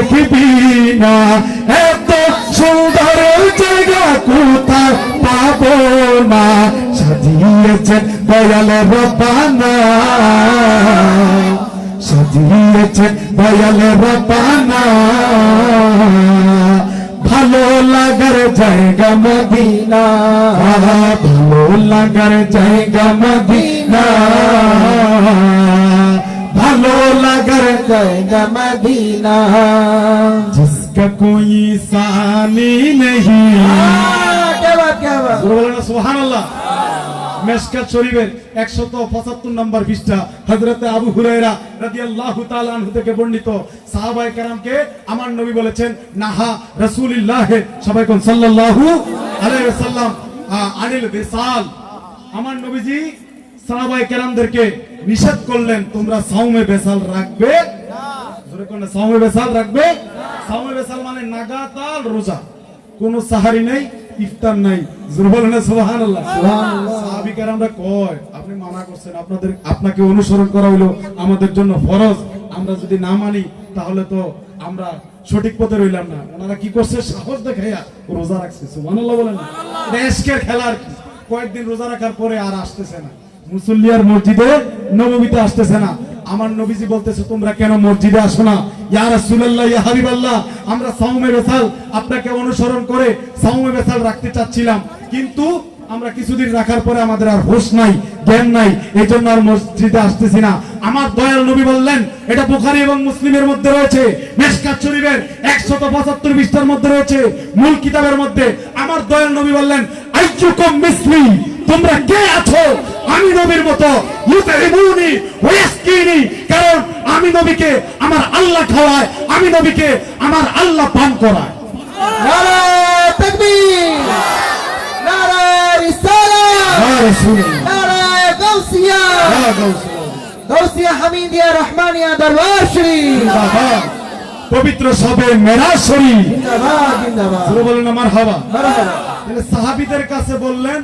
দেখবি না এত সুন্দর জায়গা কোথাও পাবো না? সাজিয়েছেন দয়াল রবানা সাজিয়েছেন দয়াল রবানা ভালো লাগার জায়গা মদিনা। ভালো লাগার জায়গা মদিনা ভালো লাগার जाएगा मदीना जिसका कोई सानी नहीं क्या बात क्या बात সুবহানাল্লাহ মেশকাত শরীফের 175 নম্বর পৃষ্ঠা হযরতে আবু হুরায়রা রাদিয়াল্লাহু তাআলা আনহু থেকে বর্ণিত সাহাবায়ে কেরামকে আমার নবী বলেছেন নাহা রাসূলুল্লাহ সবাই কোন সাল্লাল্লাহু আলাইহি ওয়াসাল্লাম আ- আনিল বিসাল আমার নবীজি সাহাবায়ে কেরামদেরকে নিষেধ করলেন তোমরা সাওমে বেসাল রাখবে জোরে কোন রাখবে। মানে নাগাতাল রোজা। কোন সাহারি নেই ইফতার নাই। জোরে বলেন না সুবহানাল্লাহ। সাহাবিকার আমরা কয় আপনি মানা করছেন আপনাদের আপনাকে অনুসরণ করা আমাদের জন্য ফরজ। আমরা যদি না মানি তাহলে তো আমরা সঠিক পথে রইলাম না। ওনারা কি করছে? সাহস দেখাইয়া রোজা রাখছে। সুবহানাল্লাহ বলেন না। খেলা আর কি। কয়েকদিন রোজা রাখার পরে আর আসতেছে না। মুসল্লিয়ার মসজিদে নবমীতে আসতেছে না। আমার নবীজি বলতেছে, তোমরা কেন মসজিদে আসো না? ইয়া রাসূলুল্লাহ, ইয়া হাবিবাল্লাহ, আমরা সাওমে বেসাল আপনাকে অনুসরণ করে সাওমে বেসাল রাখতে চাচ্ছিলাম। কিন্তু আমরা কিছুদিন রাখার পরে আমাদের আর হোশ নাই, জ্ঞান নাই এই জন্য আর মসজিদে আসতেছি না। আমার দয়াল নবী বললেন, এটা বুখারী এবং মুসলিমের মধ্যে রয়েছে, মেশকাত শরীফের 175 পৃষ্ঠার মধ্যে রয়েছে, মূল কিতাবের মধ্যে। আমার দয়াল নবী বললেন, আইয়ুকুম মিসলি, তোমরা কে আছো? আমি নবীর মতো কারণ আমি নবীকে আমার আল্লাহ খাওয়ায় আমি নবীকে আমার আল্লাহ পান পবিত্র সবে মেরা শরীর বলেন আমার হাওয়া সাহাবিদের কাছে বললেন